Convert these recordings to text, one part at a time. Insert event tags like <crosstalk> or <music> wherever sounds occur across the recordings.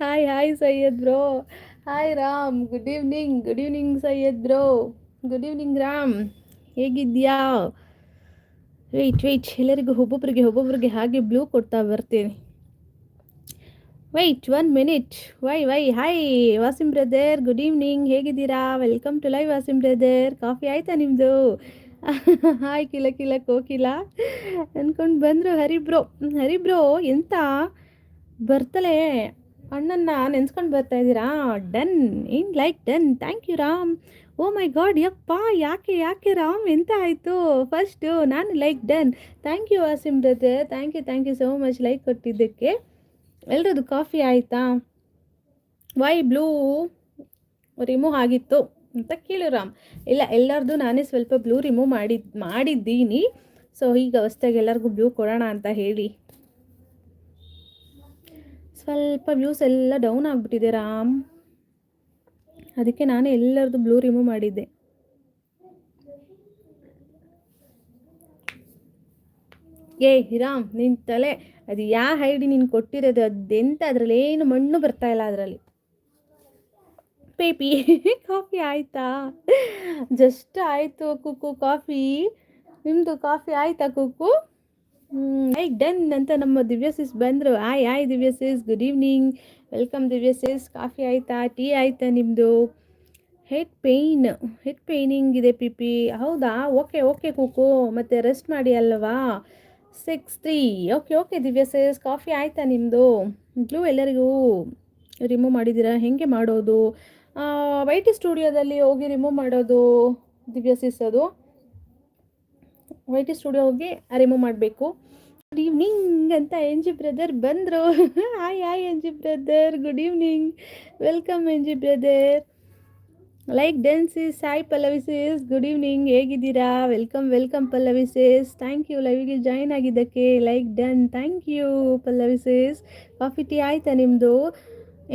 Hi hi Syed bro hi Ram good evening good evening Syed bro good evening Ram ಹೇಗಿದ್ಯಾ wait weight ಎಲ್ಲರಿಗೂ, ಒಬ್ಬೊಬ್ರಿಗೆ ಒಬ್ಬೊಬ್ರಿಗೆ ಹಾಗೆ blue ಕೊಡ್ತಾ ಬರ್ತೀನಿ. Wait one minute why why hi Wasim brother good evening ಹೇಗಿದ್ದೀರಾ? Welcome to live Wasim brother coffee ಆಯ್ತಾ ನಿಮ್ಮದು ಹಾಯ್ <laughs> ಕಿಲ ಕಿಲ ಕೋಕಿಲ. ಅಂದ್ಕೊಂಡು ಬಂದರು ಹರಿಬ್ರೋ ಹರಿಬ್ರೋ ಎಂತ? ಬರ್ತಲೇ ಅಣ್ಣನ್ನ ನೆನ್ಸ್ಕೊಂಡು ಬರ್ತಾ ಇದ್ದೀರಾ? Done in like done? Thank you Ram. Oh my God, ಯಪ್ಪ, ಯಾಕೆ ಯಾಕೆ ರಾಮ್? ಎಂತ ಆಯಿತು? ಫಸ್ಟು ನಾನು like done. Thank you Wasim brother. Thank you thank you so much like ಕೊಟ್ಟಿದ್ದಕ್ಕೆ. ಎಲ್ರದ್ದು ಕಾಫಿ ಆಯಿತಾ? ವೈ ಬ್ಲೂ ರಿಮೂವ್ ಆಗಿತ್ತು ಅಂತ ಕೇಳು ರಾಮ್. ಇಲ್ಲ, ಎಲ್ಲರದು ನಾನೇ ಸ್ವಲ್ಪ ಬ್ಲೂ ರಿಮೂವ್ ಮಾಡಿದ್ದು ಮಾಡಿದ್ದೀನಿ. ಸೊ, ಈಗ ಹೊಸ್ದಾಗಿ ಎಲ್ಲರಿಗೂ ಬ್ಲೂ ಕೊಡೋಣ ಅಂತ ಹೇಳಿ. ಸ್ವಲ್ಪ ವ್ಯೂಸ್ ಎಲ್ಲ ಡೌನ್ ಆಗಿಬಿಟ್ಟಿದೆ ರಾಮ್. ಅದಕ್ಕೆ ನಾನು ಎಲ್ಲರದು ಬ್ಲೂ ರಿಮೂವ್ ಮಾಡಿದ್ದೆ. ಏ, ರಾಮ್ ನಿನ್ನ ತಲೆ, ಅದು ಯಾ ಹೈಡಿ ನೀನು ಕೊಟ್ಟಿರೋದು, ಅದೆಂತ ಅದರಲ್ಲಿ ಏನು ಮಣ್ಣು ಬರ್ತಾ ಇಲ್ಲ ಅದರಲ್ಲಿ? ಪೇಪಿ ಕಾಫಿ ಆಯಿತಾ? ಜಸ್ಟ್ ಆಯಿತು, ಕುಕ್ಕು ಕಾಫಿ ನಿಮ್ಮದು ಕಾಫಿ ಆಯಿತಾ, ಕುಕ್ಕು? ಐ ಡನ್ ಅಂತ ನಮ್ಮ ದಿವ್ಯ ಸಿಸ್ ಬಂದರು. Hi hi Divya sis good evening welcome Divya sis coffee ಆಯಿತಾ? ಟೀ ಆಯಿತಾ ನಿಮ್ಮದು ಹೆಡ್ ಪೇಯ್ನ್ ಹೆಡ್ ಪೇಯ್ನಿಂಗ್ ಇದೆ ಪಿ ಪಿ ಹೌದಾ? ಓಕೆ ಓಕೆ ಕುಕು ಮತ್ತು ರೆಸ್ಟ್ ಮಾಡಿ ಅಲ್ವಾ? Six three okay okay Divya sis coffee ಆಯಿತಾ ನಿಮ್ಮದು ಗ್ಲೂ ಎಲ್ಲರಿಗೂ ರಿಮೂವ್ ಮಾಡಿದ್ದೀರಾ? ಹೇಗೆ ಮಾಡೋದು? ವೈ ಟಿ ಸ್ಟುಡಿಯೋದಲ್ಲಿ ಹೋಗಿ ರಿಮೂವ್ ಮಾಡೋದು, ದಿವ್ಯ ಸಿಸ್ ಅದು? ವೈ ಸ್ಟುಡಿಯೋಗೆ ರಿಮೂವ್ ಮಾಡಬೇಕು. ಗುಡ್ ಈವ್ನಿಂಗ್ ಅಂತ ಎನ್ ಜಿ ಬ್ರದರ್ ಬಂದರು. Hi hi N G brother good evening welcome N G brother like done sis Sai Pallavi sis good evening ಹೇಗಿದ್ದೀರಾ? Welcome welcome Pallavi sis thank you ಲೈವಿಗೆ join ಆಗಿದ್ದಕ್ಕೆ. Like done thank you Pallavi sis coffee tea ಆಯಿತಾ ನಿಮ್ಮದು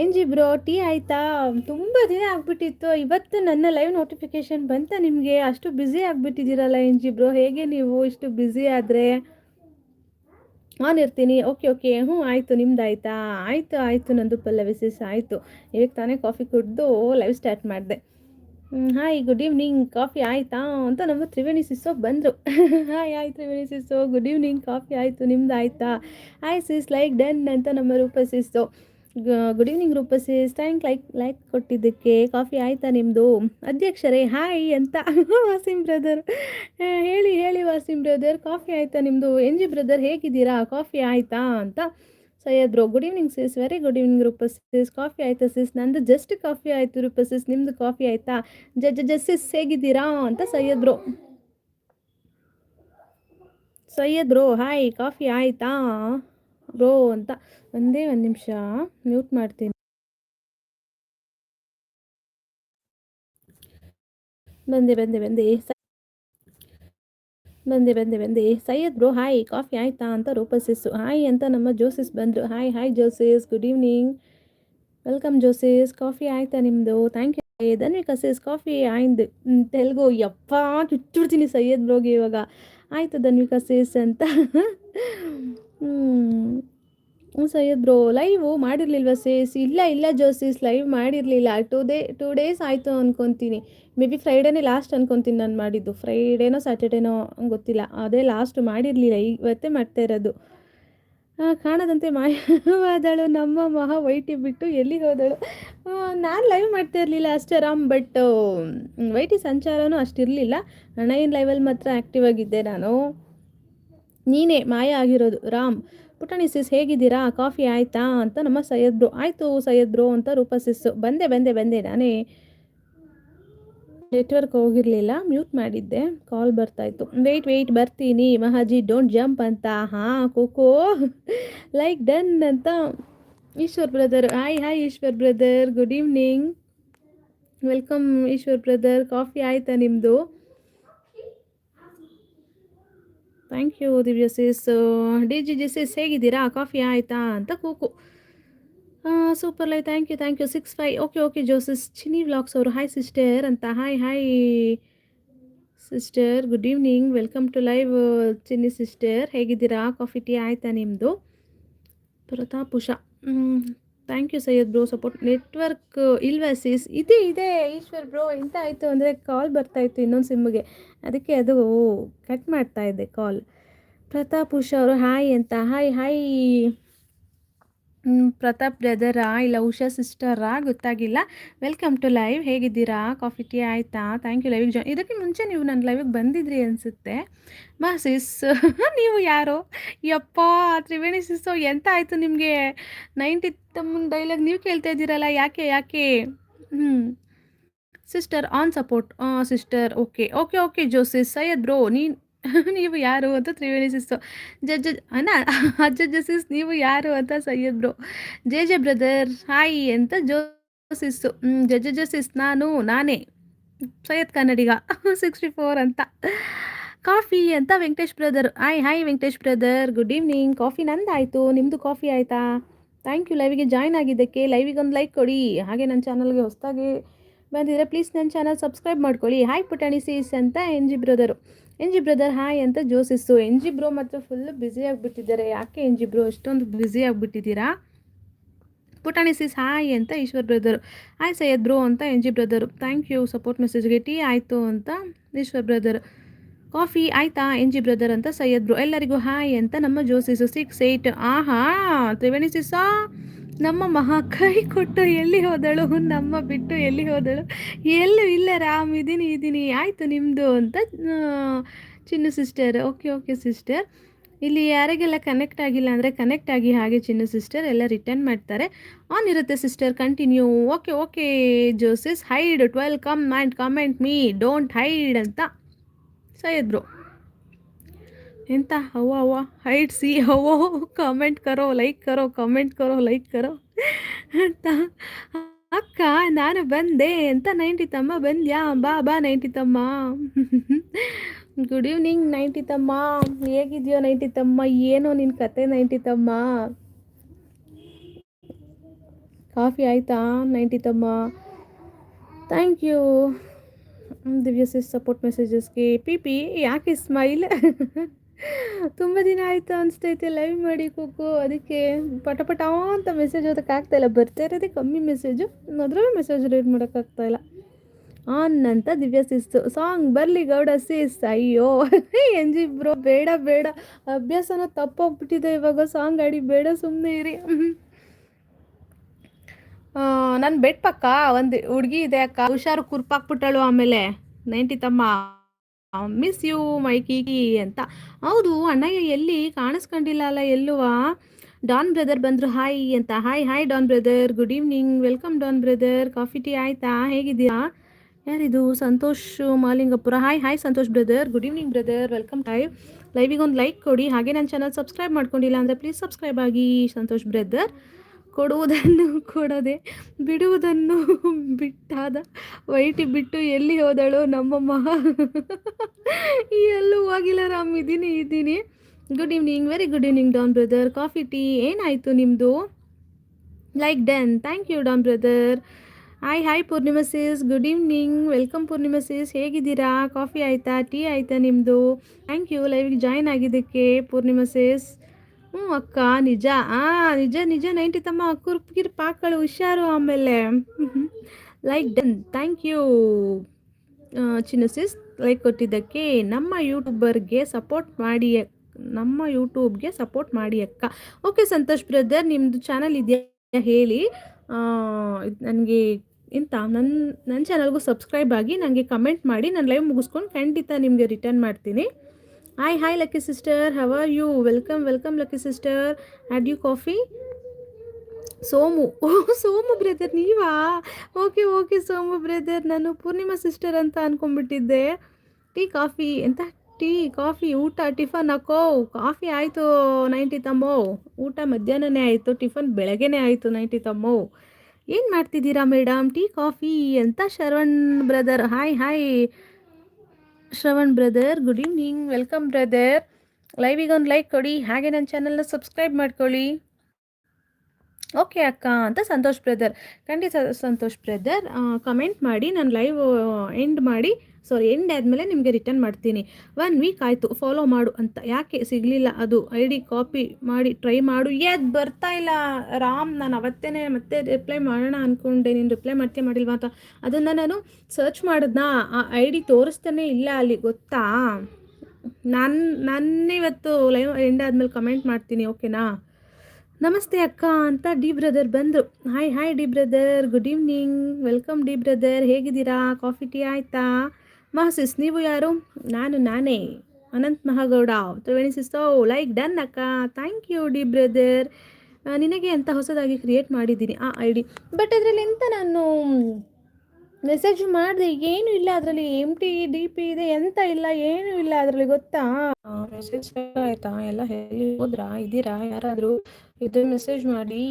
N G bro, tea ಆಯಿತಾ? ತುಂಬ ದಿನ ಆಗಿಬಿಟ್ಟಿತ್ತು. ಇವತ್ತು ನನ್ನ ಲೈವ್ ನೋಟಿಫಿಕೇಷನ್ ಬಂತ ನಿಮಗೆ? ಅಷ್ಟು ಬ್ಯುಸಿ ಆಗಿಬಿಟ್ಟಿದ್ದೀರಲ್ಲ ಎನ್ ಜಿ ಬ್ರೋ? ಹೇಗೆ ನೀವು ಇಷ್ಟು ಬ್ಯುಸಿ ಆದರೆ? ಆನ್ ಇರ್ತೀನಿ. ಓಕೆ ಓಕೆ ಹ್ಞೂ, ಆಯಿತು. ನಿಮ್ದು ಆಯಿತಾ, ಆಯಿತು ಆಯಿತು ನಂದು ಪಲ್ಲವಿಸಿಸ್ ಆಯಿತು. ಇವಾಗ ತಾನೇ ಕಾಫಿ ಕುಡಿದು ಲೈವ್ ಸ್ಟಾರ್ಟ್ ಮಾಡಿದೆ. ಹಾಯ್ ಗುಡ್ ಈವ್ನಿಂಗ್ ಕಾಫಿ ಆಯಿತಾ? ಅಂತ ನಮ್ಮ ತ್ರಿವೇಣಿ ಸಿಸ್ಸೋ ಬಂದರು. Hi hi Triveni sis good evening coffee ಆಯಿತು. ನಿಮ್ದು ಆಯಿತಾ ಹಾಯ್ ಸಿಸ್ ಲೈಕ್ ಡನ್ ಅಂತ ನಮ್ಮ ರೂಪ ಸಿಸ್ಸು good evening Rupa sis thank like like ಕೊಟ್ಟಿದ್ದಕ್ಕೆ. ಕಾಫಿ ಆಯಿತಾ ನಿಮ್ಮದು ಅಧ್ಯಕ್ಷರೇ ಹಾಯ್ ಅಂತ. <laughs> ವಾಸಿಂ ಬ್ರದರ್ ಹೇಳಿ ಹೇಳಿ ವಾಸಿಂ ಬ್ರದರ್ ಕಾಫಿ ಆಯಿತಾ ನಿಮ್ಮದು ಎನ್ ಜಿ ಬ್ರದರ್ ಹೇಗಿದ್ದೀರಾ? ಕಾಫಿ ಆಯಿತಾ ಅಂತ Syed bro good evening sis very good evening ರೂಪಸ್ sis coffee ಆಯ್ತಾ ಸಿಸ್ ನಂದು ಜಸ್ಟ್ ಕಾಫಿ ಆಯಿತು ರೂಪಸಿಸ್ ಸಿಸ್ ನಿಮ್ಮದು ಕಾಫಿ ಆಯಿತಾ? ಜಜ್ ಜಸ್ಸಿಸ್ ಹೇಗಿದ್ದೀರಾ ಅಂತ ಸೈಯದ್ ಬ್ರೋ ಹಾಯ್ ಕಾಫಿ ಆಯಿತಾ? ಬ್ರೋ ಅಂತ ಒಂದೇ ಒಂದು ನಿಮಿಷ ಮ್ಯೂಟ್ ಮಾಡ್ತೀನಿ. ಬಂದೆ ಬಂದೆ ಬಂದೆ. ಬಂದೆ ಬಂದೆ ಬಂದೆ. Syed bro, hi. ಕಾಫಿ ಆಯ್ತಾ ಅಂತ ರೂಪಸಿಸ್ಸು ಹಾಯ್ ಅಂತ ನಮ್ಮ ಜೋಸಿಸ್ ಬಂದರು. Hi hi Jo sis. Good evening welcome Jo sis. Coffee ಆಯ್ತಾ ನಿಮ್ಮದು thank you Dhanvi sis coffee ಆಯ್ದು. ತೆಲುಗು. ಯಪ್ಪ, ಚುಚ್ಚಿಡ್ತೀನಿ ಸೈಯದ್ ಬ್ರೋಗೆ ಇವಾಗ. ಆಯ್ತು ಧನ್ವಿ ಕಸಿಸ್ ಅಂತ. ಹ್ಞೂ ಸೈಯದ್ ಬ್ರೋ ಲೈವು ಮಾಡಿರಲಿಲ್ವ ಸೇಸ್ ಇಲ್ಲ ಇಲ್ಲ ಜೋಸಿಸ್ ಲೈವ್ ಮಾಡಿರಲಿಲ್ಲ. ಟೂ ಡೇ ಟೂ ಡೇಸ್ ಆಯಿತು ಅಂದ್ಕೊತೀನಿ ಮೇ ಬಿ ಫ್ರೈಡೇನೇ ಲಾಸ್ಟ್ ಅಂದ್ಕೊತೀನಿ ನಾನು ಮಾಡಿದ್ದು. ಫ್ರೈಡೇನೋ ಸ್ಯಾಟರ್ಡೇನೋ ಗೊತ್ತಿಲ್ಲ. ಅದೇ ಲಾಸ್ಟ್ ಮಾಡಿರಲಿಲ್ಲ. ಇವತ್ತೇ ಮಾಡ್ತಾ ಇರೋದು. ಕಾಣದಂತೆ ಮಾಯವಾದಳು. ನಮ್ಮ ಮಹಾ ವೈಟಿ ಬಿಟ್ಟು ಎಲ್ಲಿ ಹೋದಳು? ನಾನು ಲೈವ್ ಮಾಡ್ತಾ ಇರಲಿಲ್ಲ. ಅಷ್ಟೇ ರಾಮ್ ಬಟ್ ವೈಟಿ ಸಂಚಾರನೂ ಅಷ್ಟಿರಲಿಲ್ಲ ನೈನ್ ಲೈವಲ್ಲಿ ಮಾತ್ರ ಆ್ಯಕ್ಟಿವ್ ಆಗಿದ್ದೆ ನಾನು. ನೀನೇ ಮಾಯ ಆಗಿರೋದು. ರಾಮ್, ಪುಟಾಣಿ ಸಿಸ್ ಹೇಗಿದ್ದೀರಾ? ಕಾಫಿ ಆಯಿತಾ? ಅಂತ ನಮ್ಮ ಸೈಯದ್ ಬ್ರೋ ಆಯಿತು ಸೈಯದ್ ಬ್ರೋ ಅಂತ ರೂಪ ಸಿಸ್ಸು. ಬಂದೆ ಬಂದೆ ಬಂದೆ. ನಾನೇ ನೆಟ್ವರ್ಕ್ ಹೋಗಿರಲಿಲ್ಲ. ಮ್ಯೂಟ್ ಮಾಡಿದ್ದೆ. ಕಾಲ್ ಬರ್ತಾಯಿತ್ತು ವೆಯ್ಟ್ ವೆಯ್ಟ್, ಬರ್ತೀನಿ. ಮಹಾಜಿ, ಡೋಂಟ್ ಜಂಪ್ ಅಂತ. ಹಾಂ ಕೋಕೋ ಲೈಕ್ ಡನ್ ಅಂತ. Eshwar brother, hi hi Eshwar brother. Good evening. Welcome Eshwar brother. Coffee ಆಯಿತಾ ನಿಮ್ಮದು thank you Divya sis D G G sis ಹೇಗಿದ್ದೀರಾ ಕಾಫಿ ಆಯಿತಾ ಅಂತ ಕೂಕು ಸೂಪರ್ ಲೈ thank you thank you six five okay okay ಜೋಸಿಸ್ Chini vlogs ಅವರು hi sister ಅಂತ hi hi sister good evening welcome to live Chinni sister ಹೇಗಿದ್ದೀರಾ coffee tea ಆಯಿತಾ ನಿಮ್ಮದು Pratap Usha thank you Syed bro support network ಇಲ್ವಾ sis ಇದೆ ಇದೆ, Eshwar bro ಎಂತ ಆಯಿತು ಅಂದರೆ ಕಾಲ್ ಬರ್ತಾಯಿತ್ತು ಇನ್ನೊಂದು ಸಿಮ್ಗೆ ಅದಕ್ಕೆ ಅದು ಕಟ್ ಮಾಡ್ತಾ ಇದ್ದೆ ಕಾಲ್ ಪ್ರತಾಪ್ ಉಷಾ ಅವರು ಹಾಯ್ ಅಂತ. ಹಾಯ್ ಹಾಯ್ ಪ್ರತಾಪ್ ಬ್ರದರಾ ಇಲ್ಲ ಉಷಾ ಸಿಸ್ಟರಾ ಗೊತ್ತಾಗಿಲ್ಲ. ವೆಲ್ಕಮ್ ಟು ಲೈವ್ ಹೇಗಿದ್ದೀರಾ? ಕಾಫಿ, ಟೀ ಆಯಿತಾ? ಥ್ಯಾಂಕ್ ಯು ಲೈವಿಗೆ ಜಾಯ್ ಇದಕ್ಕೆ ಮುಂಚೆ ನೀವು ನನ್ನ ಲೈವಿಗೆ ಬಂದಿದ್ರಿ ಅನಿಸುತ್ತೆ. ಮಾ ಸಿಸ್ <laughs> ನೀವು ಯಾರು? ಯಪ್ಪ, ತ್ರಿವೇಣಿ ಸಿಸ್ಸು ಎಂತ ಆಯಿತು ನಿಮಗೆ? ನೈಂಟಿ ತಮ್ಮನ ಡೈಲಾಗ್ ನೀವು ಕೇಳ್ತಾ ಇದ್ದೀರಲ್ಲ, ಯಾಕೆ ಯಾಕೆ? ಹ್ಞೂ sister on support sister okay okay okay ಜೋಸಿಸ್, Syed bro ನೀನು <laughs> ನೀವು ಯಾರು ಅಂತ ತ್ರಿವೇಣಿ ಸಿಸ್ಸು. ಜಡ್ಜ್ ಅಣ್ಣ ಅಜ್ಜ ಜಸ್ಟಿಸ್ ನೀವು ಯಾರು ಅಂತ Syed bro J J brother hi ಅಂತ ಜೋಸಿಸ್ಸು ಜಡ್ಜ ಜಸಿಸ್ ನಾನು, ನಾನೇ. ಸೈಯದ್ ಕನ್ನಡಿಗ <laughs> ಸಿಕ್ಸ್ಟಿ ಫೋರ್ ಅಂತ. ಕಾಫಿ ಅಂತ Venkatesh brother hi hi Venkatesh brother good evening coffee ನಂದಾಯಿತು. ನಿಮ್ಮದು ಕಾಫಿ ಆಯಿತಾ? ಥ್ಯಾಂಕ್ ಯು ಲೈವಿಗೆ ಜಾಯ್ನ್ ಆಗಿದ್ದಕ್ಕೆ ಲೈವಿಗೆ ಒಂದು ಲೈಕ್ ಕೊಡಿ. ಹಾಗೆ ನನ್ನ ಚಾನಲ್ಗೆ ಹೊಸದಾಗಿ ಬಂದಿದ್ರೆ ಪ್ಲೀಸ್ ನನ್ನ ಚಾನಲ್ ಸಬ್ಸ್ಕ್ರೈಬ್ ಮಾಡ್ಕೊಳ್ಳಿ. ಹಾಯ್ ಪುಟಾಣಿ ಸೀಸ್ ಅಂತ N G brother N G brother, hi ಅಂತ ಜೋಸಿಸ್ಸು ಎನ್ ಜಿ ಬ್ರೋ ಮಾತ್ರ ಫುಲ್ಲು ಬ್ಯುಸಿ ಆಗಿಬಿಟ್ಟಿದ್ದಾರೆ. ಯಾಕೆ ಎನ್ ಜಿ ಬ್ರೋ ಇಷ್ಟೊಂದು ಬ್ಯುಸಿ ಆಗಿಬಿಟ್ಟಿದ್ದೀರಾ? ಪುಟಾಣಿ ಸಿಸ್ ಹಾಯ್ ಅಂತ Ishwar brother. Hi Syed bro ಅಂತ N G brother thank you support ಮೆಸೇಜ್ಗೆ tea ಆಯಿತು ಅಂತ ಈಶ್ವರ್ ಬ್ರದರ್. ಕಾಫಿ ಆಯ್ತಾ ಎನ್ ಜಿ ಬ್ರದರ್ ಅಂತ ಸೈಯದ್ ಬ್ರೋ. ಎಲ್ಲರಿಗೂ ಹಾಯ್ ಅಂತ ನಮ್ಮ ಜೋಸಿಸು ಸಿಕ್ಸ್ ಏಯ್ಟ್ ಆಹಾ, ತ್ರಿವೇಣಿ ಸಿಸ್ಸಾ ನಮ್ಮ ಮಹಾ ಕೈ ಕೊಟ್ಟು ಎಲ್ಲಿ ಹೋದಳು? ನಮ್ಮ ಬಿಟ್ಟು ಎಲ್ಲಿ ಹೋದಳು? ಎಲ್ಲೂ ಇಲ್ಲ ರಾಮ್ ಇದ್ದೀನಿ ಇದ್ದೀನಿ ಆಯಿತು ನಿಮ್ಮದು ಅಂತ Chinnu sister okay okay sister ಇಲ್ಲಿ ಯಾರಿಗೆಲ್ಲ ಕನೆಕ್ಟ್ ಆಗಿಲ್ಲ ಅಂದರೆ ಕನೆಕ್ಟ್ ಆಗಿ ಹಾಗೆ ಚಿನ್ನು ಸಿಸ್ಟರ್ ಎಲ್ಲ ರಿಟರ್ನ್ ಮಾಡ್ತಾರೆ. ಆನ್ ಇರುತ್ತೆ sister continue okay okay ಜೋಸಿಸ್ hide twelve come and comment me don't hide ಅಂತ ಸೈಯದ್ ಬ್ರೋ ಎಂತ? ಅವ್ವ ಅವ್ವ. ಹೈಟ್ ಸಿ ಅವ್ವ ಕಮೆಂಟ್ ಕರೋ ಲೈಕ್ ಕರೋ ಕಮೆಂಟ್ ಕರೋ ಲೈಕ್ ಕರೋ. ಅಂತ. ಅಕ್ಕ, ನಾನು ಬಂದೆ ಅಂತ ನೈಂಟಿ ತಮ್ಮ ಬಂದ್ಯಾ? ಬಾ ಬಾ ನೈಂಟಿ ತಮ್ಮ. ಗುಡ್ ಈವ್ನಿಂಗ್ ನೈಂಟಿ ತಮ್ಮ. ಹೇಗಿದೆಯೋ ನೈಂಟಿ ತಮ್ಮ? ಏನೋ ನಿನ್ನ ಕತೆ ನೈಂಟಿ ತಮ್ಮ? ಕಾಫಿ ಆಯಿತಾ ನೈಂಟಿ ತಮ್ಮ? ಥ್ಯಾಂಕ್ ಯು ದಿವ್ಯಸ್ ಸಪೋರ್ಟ್ ಮೆಸೇಜಸ್ಗೆ ಪಿ ಪಿ ಯಾಕೆ ಸ್ಮೈಲ್ ತುಂಬ ದಿನ ಆಯಿತು ಅನಿಸ್ತೈತೆ ಲೈವ್ ಮಾಡಿ ಕುಕ್ಕು ಅದಕ್ಕೆ ಪಟ ಪಟ ಅಂತ ಮೆಸೇಜ್ ಓದಕ್ಕೆ ಆಗ್ತಾಯಿಲ್ಲ ಬರ್ತಾ ಇರೋದೇ ಕಮ್ಮಿ ಮೆಸೇಜು ಅದರಲ್ಲೂ ಮೆಸೇಜ್ ರೀಡ್ ಮಾಡೋಕ್ಕಾಗ್ತಾಯಿಲ್ಲ ಆನ್ ಅಂತ ದಿವ್ಯ ಸಿಸ್ತು ಸಾಂಗ್ ಬರಲಿ ಗೌಡ ಸಿಸ್ ಅಯ್ಯೋ, ಎನ್ ಜಿ ಬ್ರೋ, ಬೇಡ ಬೇಡ, ಅಭ್ಯಾಸನ ತಪ್ಪೋಗ್ಬಿಟ್ಟಿದೆ ಇವಾಗ ಸಾಂಗ್ ಆಡಿ ಬೇಡ ಸುಮ್ಮನೆ ಇರಿ. ನನ್ನ ಬೆಟ್ ಪಕ್ಕ, ಒಂದು ಹುಡುಗಿ ಇದೆ ಅಕ್ಕ, ಹುಷಾರು ಕುರ್ಪಾಕ್ಬಿಟ್ಟಳು ಆಮೇಲೆ, ನೈಂಟಿ ತಮ್ಮ. ಮಿಸ್ ಯು ಮೈ ಕೀಗಿ ಅಂತ. ಹೌದು, ಅಣ್ಣಯ್ಯ ಎಲ್ಲಿ? ಕಾಣಿಸ್ಕೊಂಡಿಲ್ಲ ಅಲ್ಲ, ಎಲ್ಲುವ? ಡಾನ್ ಬ್ರದರ್ ಬಂದರು, ಹಾಯ್ ಅಂತ. Hi hi Don brother, good evening, welcome Don brother, coffee, tea ಆಯಿತಾ? ಹೇಗಿದ್ಯಾ ಯಾರಿದು? Santosh Malingapur. Hi hi Santosh brother, good evening brother, welcome live. ಲೈವಿಗೆ ಒಂದು ಲೈಕ್ ಕೊಡಿ. ಹಾಗೆ ನನ್ನ ಚಾನಲ್ ಸಬ್ಸ್ಕ್ರೈಬ್ ಮಾಡ್ಕೊಂಡಿಲ್ಲ ಅಂದರೆ ಪ್ಲೀಸ್ ಸಬ್ಸ್ಕ್ರೈಬ್ ಆಗಿ, ಸಂತೋಷ್ ಬ್ರದರ್. ಕೊಡುವುದನ್ನು ಕೊಡದೆ ಬಿಡುವುದನ್ನು ಬಿಟ್ಟಾದ. ವೈಟಿ ಬಿಟ್ಟು ಎಲ್ಲಿ ಹೋದಳು ನಮ್ಮಮ್ಮ ಎಲ್ಲೂ ಹೋಗಿಲ್ಲ ರಾಮ್ ಇದ್ದೀನಿ ಇದ್ದೀನಿ good evening very good evening Don brother coffee tea ಏನಾಯಿತು ನಿಮ್ಮದು like done thank you Don brother hi hi Poornima sis good evening welcome Poornima sis ಹೇಗಿದ್ದೀರಾ? ಕಾಫಿ ಆಯಿತಾ? ಟೀ ಆಯಿತಾ ನಿಮ್ಮದು ಥ್ಯಾಂಕ್ ಯು ಲೈವಿಗೆ ಜಾಯ್ನ್ ಆಗಿದ್ದಕ್ಕೆ ಪೂರ್ಣಿಮಾ ಸಿಸ್ ಹ್ಞೂ ಅಕ್ಕ, ನಿಜ. ಆ, ನಿಜ ನಿಜ. ನೈಂಟಿ ತಮ್ಮ ಕುರ್ಪ್ಗಿರ್ ಪಾಕಳು ಹುಷಾರು ಆಮೇಲೆ. ಲೈಕ್ ಡನ್ ಥ್ಯಾಂಕ್ ಯು ಚಿನ್ನಸಿಸ್ ಲೈಕ್ ಕೊಟ್ಟಿದ್ದಕ್ಕೆ ನಮ್ಮ ಯೂಟ್ಯೂಬರ್ಗೆ ಸಪೋರ್ಟ್ ಮಾಡಿ ನಮ್ಮ ಯೂಟ್ಯೂಬ್ಗೆ ಸಪೋರ್ಟ್ ಮಾಡಿ ಅಕ್ಕ. ಓಕೆ ಸಂತೋಷ್ ಬ್ರದರ್ ನಿಮ್ಮದು ಚಾನಲ್ ಇದೆಯಾ ಹೇಳಿ. ನನಗೆ ಎಂತ ನನ್ನ ನನ್ನ ಚಾನಲ್ಗೂ ಸಬ್ಸ್ಕ್ರೈಬ್ ಆಗಿ ನನಗೆ ಕಮೆಂಟ್ ಮಾಡಿ. ನಾನು ಲೈವ್ ಮುಗಿಸ್ಕೊಂಡು ಖಂಡಿತ ನಿಮಗೆ ರಿಟರ್ನ್ ಮಾಡ್ತೀನಿ. Hi hi Lucky sister how are you welcome welcome Lucky sister and you coffee Somu oh Somu brother ನೀವಾ? ಓಕೆ ಓಕೆ ಸೋಮು ಬ್ರದರ್ ನಾನು ಪೂರ್ಣಿಮಾ ಸಿಸ್ಟರ್ ಅಂತ ಅಂದ್ಕೊಂಡ್ಬಿಟ್ಟಿದ್ದೆ ಟೀ ಕಾಫಿ ಎಂತ? ಟೀ ಕಾಫಿ ಊಟ ಟಿಫನ್ ಹಾಕೋ. ಕಾಫಿ ಆಯಿತು ನೈಂಟಿ ತಮ್ಮೋ. ಊಟ ಮಧ್ಯಾಹ್ನನೇ ಆಯಿತು ಟಿಫನ್ ಬೆಳಗ್ಗೆನೇ ಆಯಿತು ನೈಂಟಿ ತಮ್ಮೋ. ಏನು ಮಾಡ್ತಿದ್ದೀರಾ ಮೇಡಮ್ ಟೀ ಕಾಫಿ ಅಂತ Sharavan brother hi hi Shravan brother good evening welcome brother ಲೈವಿಗೆ ಒಂದು ಲೈಕ್ ಕೊಡಿ. ಹಾಗೆ ನನ್ನ ಚಾನಲ್ನ ಸಬ್ಸ್ಕ್ರೈಬ್ ಮಾಡ್ಕೊಳ್ಳಿ. ಓಕೆ ಅಕ್ಕ ಅಂತ ಸಂತೋಷ್ ಬ್ರದರ್ ಖಂಡಿತ ಸಂತೋಷ್ ಬ್ರದರ್ ಕಮೆಂಟ್ ಮಾಡಿ, ನಾನು ಲೈವ್ ಎಂಡ್ ಮಾಡಿ ಸಾರಿ ಎಂಡ್ ಆದಮೇಲೆ ನಿಮಗೆ ರಿಟರ್ನ್ ಮಾಡ್ತೀನಿ. ಒನ್ ವೀಕ್ ಆಯಿತು ಫಾಲೋ ಮಾಡು ಅಂತ. ಯಾಕೆ ಸಿಗಲಿಲ್ಲ ಅದು? ಐ ಡಿ ಕಾಪಿ ಮಾಡಿ ಟ್ರೈ ಮಾಡು. ಯಾವ್ದು ಬರ್ತಾ ಇಲ್ಲ? ರಾಮ್, ನಾನು ಅವತ್ತೇ ಮತ್ತೆ ರಿಪ್ಲೈ ಮಾಡೋಣ ಅಂದ್ಕೊಂಡೆ ನೀನು ರಿಪ್ಲೈ ಮಾಡ್ತೀಯ, ಮಾಡಿಲ್ವಾ ಅಂತ. ಅದನ್ನು ನಾನು ಸರ್ಚ್ ಮಾಡಿದ್ನಾ? ಆ ಐ ಡಿ ತೋರಿಸ್ತಾನೆ ಇಲ್ಲ ಅಲ್ಲಿ, ಗೊತ್ತಾ? ನಾನು ಇವತ್ತು ಲೈವ್ ಎಂಡ್ ಆದಮೇಲೆ ಕಮೆಂಟ್ ಮಾಡ್ತೀನಿ ಓಕೆನಾ ನಮಸ್ತೆ ಅಕ್ಕ ಅಂತ ಡಿ ಬ್ರದರ್ ಬಂದರು. Hi hi D brother good evening welcome D brother, ಹೇಗಿದ್ದೀರಾ? ಕಾಫಿ ಟೀ ಆಯಿತಾ? ಮಹಸಿಸ್ ನೀವು ಯಾರು? ನಾನು ನಾನೇ, Anant Mahagowda. Triveni sis like done ಅಕ್ಕ. Thank you D brother. ನಿನಗೆ ಅಂತ ಹೊಸದಾಗಿ ಕ್ರಿಯೇಟ್ ಮಾಡಿದ್ದೀನಿ ಆ ಐ ಡಿ ಬಟ್ ಅದರಲ್ಲಿ ಎಂತ ನಾನು ಮೆಸೇಜ್ ಮಾಡಿದೆ, ಏನು ಇಲ್ಲ ಅದರಲ್ಲಿ ಎಂ ಟಿ ಡಿ ಪಿ ಇದೆ, ಎಂತ ಇಲ್ಲ, ಏನು ಇಲ್ಲ ಅದರಲ್ಲಿ, ಗೊತ್ತಾ? ಮೆಸೇಜ್ ಆಯ್ತಾ? ಎಲ್ಲ ಹೇಳಿ ಹೋದ್ರಾ? ಇದ್ದೀರಾ? ಯಾರಾದರೂ? ಇದು ಮೆಸೇಜ್ ಮಾಡಿ.